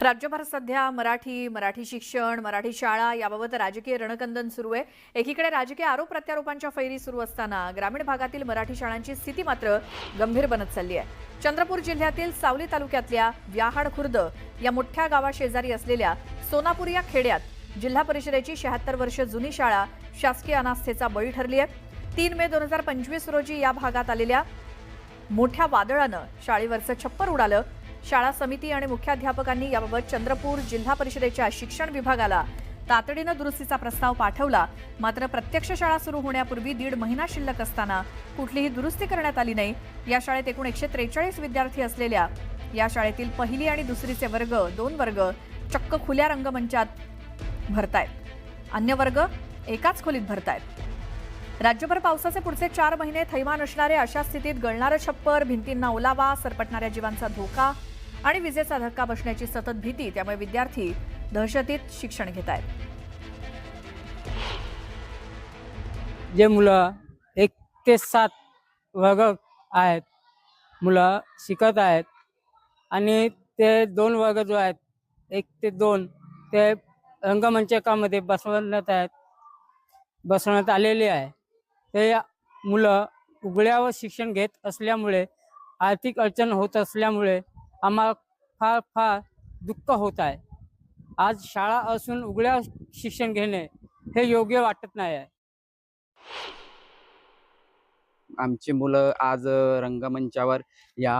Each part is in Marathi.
राज्यभर सध्या मराठी मराठी शिक्षण मराठी शाळा याबाबत राजकीय रणकंदन सुरू आहे. एकीकडे राजकीय आरोप प्रत्यारोपांच्या फैरी सुरू असताना ग्रामीण भागातील मराठी शाळांची स्थिती मात्र गंभीर बनत चालली आहे. चंद्रपूर जिल्ह्यातील सावली तालुक्यातल्या व्याहाड खुर्द या मोठ्या गावाशेजारी असलेल्या सोनापूर या खेड्यात जिल्हा परिषदेची शहात्तर वर्ष जुनी शाळा शासकीय अनास्थेचा बळी ठरली आहे. तीन मे दोन हजार पंचवीस रोजी या भागात आलेल्या मोठ्या वादळानं शाळेवरचं छप्पर उडालं. शाळा समिती आणि मुख्याध्यापकांनी याबाबत चंद्रपूर जिल्हा परिषदेच्या शिक्षण विभागाला तातडीनं दुरुस्तीचा प्रस्ताव पाठवला. मात्र प्रत्यक्ष शाळा सुरू होण्यापूर्वी दीड महिना शिल्लक असताना कुठलीही दुरुस्ती करण्यात आली नाही. या शाळेत एकूण एकशे त्रेचाळीस विद्यार्थी असलेल्या या शाळेतील पहिली आणि दुसरीचे वर्ग दोन वर्ग चक्क खुल्या रंगमंचात भरतायत. अन्य वर्ग एकाच खोलीत भरतायत. राज्यभर पावसाचे पुढचे चार महिने थैमान असणारे अशा स्थितीत गळणारं छप्पर भिंतींना ओलावा सरपटणाऱ्या जीवांचा धोका आणि विजेचा धक्का बसण्याची सतत भीती त्यामुळे विद्यार्थी दहशतीत शिक्षण घेत आहेत जे मुलं एक ते सात वर्ग आहेत मुलं शिकत आहेत आणि ते दोन वर्ग जो आहेत एक ते दोन ते रंगमंचकामध्ये बसवण्यात आहेत बसवण्यात आलेले आहे. ते मुलं उघड्यावर शिक्षण घेत असल्यामुळे आर्थिक अडचण होत असल्यामुळे आम्हाला फार फार दुःख होत आहे. आज शाळा असून उघड्या शिक्षण घेणे हे योग्य वाटत नाही आहे. आमची मुलं आज रंगमंचावर या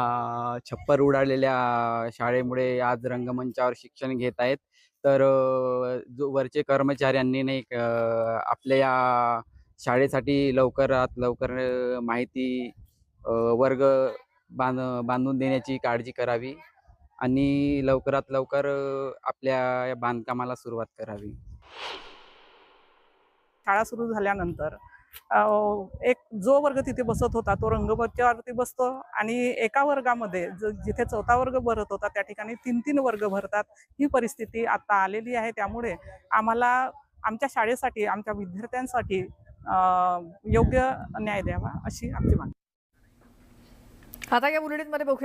छप्पर उडालेल्या शाळेमुळे आज रंगमंचावर शिक्षण घेत आहेत. तर जो वरचे कर्मचाऱ्यांनी नाही आपल्या या शाळेसाठी लवकरात लवकर माहिती वर्ग बांध बांधून देण्याची काळजी करावी आणि लवकरात लवकर आपल्या या बांधकामाला सुरुवात करावी. शाळा सुरू झाल्यानंतर एक जो वर्ग तिथे बसत होता तो रंगमंचावरती बसतो आणि एका वर्गामध्ये जिथे चौथा वर्ग भरत होता त्या ठिकाणी तीन तीन वर्ग भरतात. ही परिस्थिती आता आलेली आहे. त्यामुळे आम्हाला आमच्या शाळेसाठी आमच्या विद्यार्थ्यांसाठी योग्य न्याय द्यावा अशी आमची मागणी. आता या बुलेटिनमध्ये बघूया.